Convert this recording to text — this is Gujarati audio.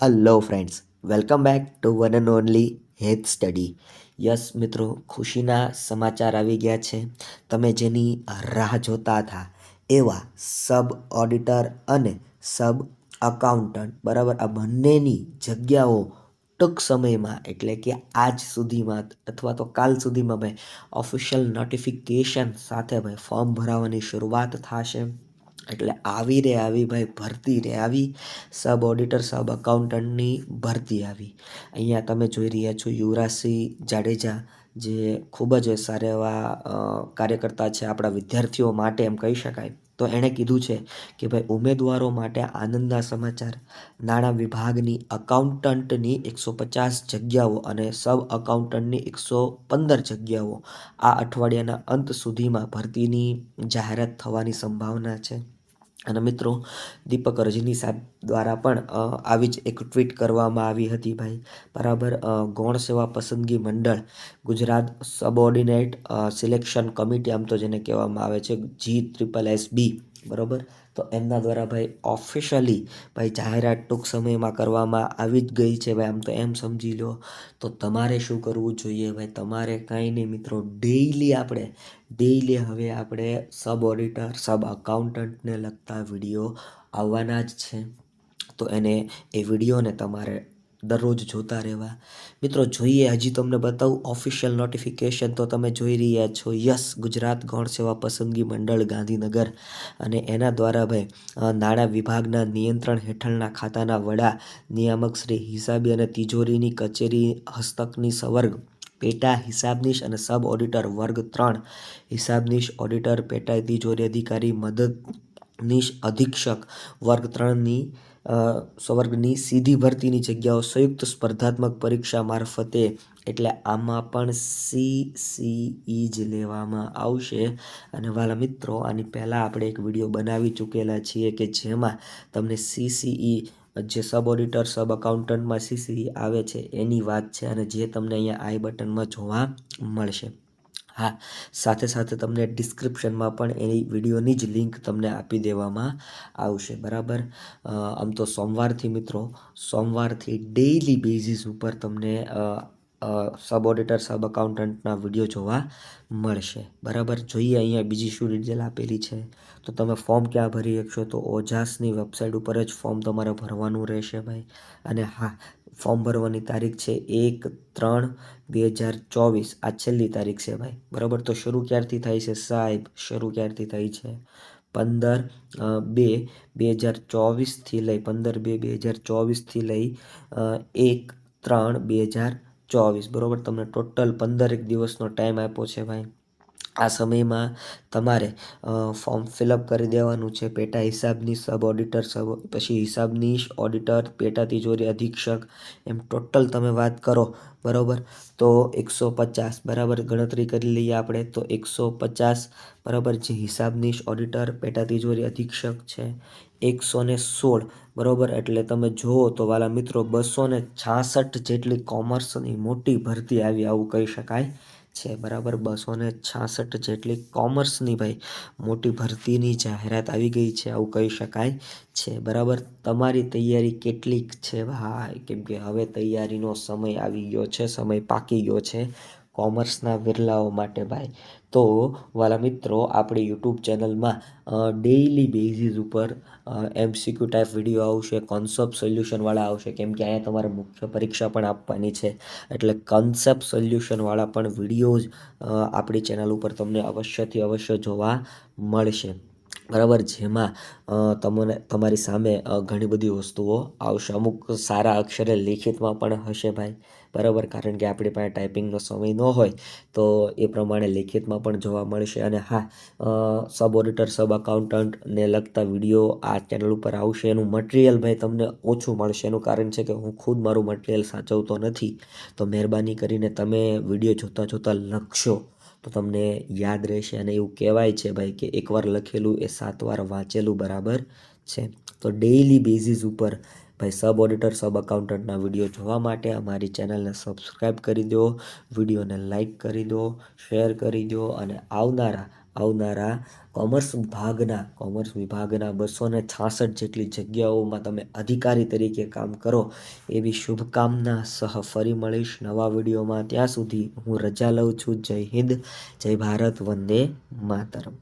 Hello friends welcome back to one and only health study yes મિત્રો, ખુશીના સમાચાર આવી ગયા છે. તમે જેની રાહ જોતા હતા, એવા સબ ઓડિટર અને સબ અકાઉન્ટન્ટ બરાબર? આ બંનેની જગ્યાઓ ટૂંક સમયમાં, એટલે કે આજ સુધીમાં અથવા તો કાલ સુધીમાં ભાઈ ઓફિશિયલ નોટિફિકેશન સાથે ભાઈ ફોર્મ ભરાવાની શરૂઆત થશે. એટલે આવી રે આવી ભાઈ, ભરતી રે આવી. સબ ઓડિટર સબ અકાઉન્ટન્ટની ભરતી આવી. અહીંયા તમે જોઈ રહ્યા છો યુવરાજસિંહ જાડેજા, જે ખૂબ જ સારા એવા કાર્યકર્તા છે આપણા વિદ્યાર્થીઓ માટે એમ કહી શકાય. તો એણે કીધું છે કે ભાઈ, ઉમેદવારો માટે આનંદના સમાચાર. નાણાં વિભાગની અકાઉન્ટન્ટની એકસો પચાસ જગ્યાઓ અને સબ અકાઉન્ટન્ટની એકસો પંદર જગ્યાઓ આ અઠવાડિયાના અંત સુધીમાં ભરતીની જાહેરાત થવાની સંભાવના છે. અને મિત્રો, દીપક રજની સાહેબ દ્વારા પણ આવી જ એક ટ્વીટ કરવામાં આવી હતી ભાઈ. બરાબર ગૌણ સેવા પસંદગી મંડળ, ગુજરાત સબઓર્ડિનેટ સિલેક્શન કમિટી આમ તો જેને કહેવામાં આવે છે જી ટ્રિપલ એસ બી બરાબર? તો એમના દ્વારા ભાઈ ઓફિશિયલી ભાઈ જાહેરાત ટૂંક સમયમાં કરવામાં આવી જ ગઈ છે ભાઈ, આમ તો એમ સમજી લો. તો તમારે શું કરવું જોઈએ ભાઈ? તમારે કાંઈ નહીં મિત્રો ડેઈલી આપણે ડેઈલી હવે આપણે સબ ઓડિટર સબ અકાઉન્ટન્ટને લગતા વીડિયો આવવાના જ છે. તો એને એ વિડીયોને તમારે દરરોજ જોતા રહેવા. મિત્રો, જોઈએ, હજી તમને બતાવું ઓફિશિયલ નોટિફિકેશન તો તમે જોઈ રહ્યા છો. યસ ગુજરાત ગૌણ સેવા પસંદગી મંડળ ગાંધીનગર અને એના દ્વારા ભાઈ નાણાં વિભાગના નિયંત્રણ હેઠળના ખાતાના વડા, નિયામક શ્રી હિસાબી અને તિજોરીની કચેરી, હસ્તકની સવર્ગ, પેટા હિસાબનીશ અને સબ ઓડિટર વર્ગ ત્રણ, હિસાબનીશ, ઓડિટર, પેટા તિજોરી અધિકારી મદદનીશ અધિક્ષક વર્ગ ત્રણની સ્વર્ગની સીધી ભરતીની જગ્યાઓ સંયુક્ત સ્પર્ધાત્મક પરીક્ષા મારફતે. એટલે આમાં પણ સી સી જ લેવામાં આવશે. અને વાલા મિત્રો, આની પહેલાં આપણે એક વીડિયો બનાવી ચૂકેલા છીએ કે જેમાં તમને સીસીઈ જે સબ ઓડિટર, સબ અકાઉન્ટન્ટમાં સીસીઈ આવે છે એની વાત છે અને જે તમને અહીંયા આઈ બટનમાં જોવા મળશે. હા, સાથે સાથે તમને ડિસ્ક્રિપ્શનમાં પણ એની વિડીયોની જ લિંક તમને આપી દેવામાં આવશે, બરાબર? આમ તો સોમવારથી મિત્રો, સોમવારથી ડેઈલી બેઝિસ ઉપર તમને સબ ઓડિટર સબ અકાઉન્ટન્ટના વીડિયો જોવા મળશે. બરાબર? જોઈએ અહીંયા બીજી શું ડિટેલ આપેલી છે. તો તમે ફોર્મ ક્યાં ભરી શકશો? તો ઓજાસની વેબસાઇટ ઉપર જ ફોર્મ તમારે ભરવાનું રહેશે ભાઈ. અને હા ફોર્મ ભરવાની તારીખ છે એક ત્રણ બે હજાર ચોવીસ. આ છેલ્લી તારીખ છે ભાઈ. બરાબર? તો શરૂ ક્યારથી થાય છે સાહેબ? શરૂ ક્યારથી થઈ છે? પંદર બે બે હજાર ચોવીસથી લઈ, પંદર, બે બે હજાર ચોવીસથી લઈ એક, ત્રણ, બે હજાર ચોવીસ બરાબર? તમને ટોટલ પંદરેક દિવસનો ટાઈમ આપ્યો છે ભાઈ. આ સમયમાં તમારે ફોર્મ ફિલઅપ કરી દેવાનું છે. પેટા હિસાબની સબ ઓડિટર સબ પછી હિસાબની ઓડિટર પેટા તિજોરી અધિક્ષક, એમ ટોટલ તમે વાત કરો, બરાબર? તો એકસો પચાસ, બરાબર? ગણતરી કરી લઈએ આપણે, તો એકસો પચાસ, બરાબર? જે હિસાબની ઓડિટર પેટા તિજોરી અધિક્ષક છે, એકસો ને સોળ, બરાબર? એટલે તમે જુઓ તો વાલા મિત્રો, બસો ને છાસઠ જેટલી કોમર્સની મોટી ભરતી આવી, આવું કહી શકાય. છે, બરાબર? બસો ને છાસઠ જેટલી કોમર્સની ભાઈ મોટી ભરતીની જાહેરાત આવી ગઈ છે, આવું કહી શકાય છે, બરાબર? તમારી તૈયારી કેટલીક છે? ભાઈ, કેમ કે હવે તૈયારીનો સમય આવી ગયો છે, સમય પાકી ગયો છે. કોમર્સના વિરલાઓ માટે ભાઈ. તો વાલા મિત્રો, આપણી યુટ્યુબ ચેનલમાં ડેઈલી બેઝિસ ઉપર એમસીક્યુ ટાઈપ વીડિયો આવશે કોન્સેપ્ટ સોલ્યુશનવાળા આવશે. કેમ કે અહીંયા તમારે મુખ્ય પરીક્ષા પણ આપવાની છે. એટલે કન્સેપ્ટ સોલ્યુશનવાળા પણ વિડીયોઝ આપણી ચેનલ ઉપર તમને અવશ્યથી અવશ્ય જોવા મળશે. બરાબર? જેમાં તમને, તમારી સામે ઘણી બધી વસ્તુઓ આવશે. અમુક સારા અક્ષરે લેખિતમાં પણ હશે ભાઈ. બરાબર? કારણ કે આપણી પાસે ટાઈપિંગનો સમય ન હોય, તો એ પ્રમાણે લેખિતમાં પણ જોવા મળશે. અને હા સબ ઓડિટર સબ અકાઉન્ટન્ટને લગતા વીડિયો આ ચેનલ ઉપર આવશે. એનું મટીરિયલ ભાઈ તમને ઓછું મળશે. એનું કારણ છે કે હું ખુદ મારું મટીરિયલ સાચવતો નથી. તો મહેરબાની કરીને તમે વીડિયો જોતાં જોતાં લખશો. તો તમને યાદ રહેશે. અને એવું કહેવાય છે ભાઈ કે એકવાર લખેલું એ સાત વાર વાંચેલું બરાબર છે. તો ડેઈલી બેઝિસ ઉપર ભાઈ સબ ઓડિટર સબ અકાઉન્ટન્ટના વીડિયો જોવા માટે અમારી ચેનલને સબસ્ક્રાઈબ કરી દો વિડીયોને લાઈક કરી દો શેર કરી દો અને આવનારા આવનારા કોમર્સ વિભાગના કોમર્સ વિભાગના બસો ને છાસઠ જેટલી જગ્યાઓમાં તમે અધિકારી તરીકે કામ કરો, એવી શુભકામના સહ ફરી મળીશ નવા વિડીયોમાં ત્યાં સુધી હું રજા લઉં છું. જય હિન્દ, જય ભારત, વંદે માતરમ.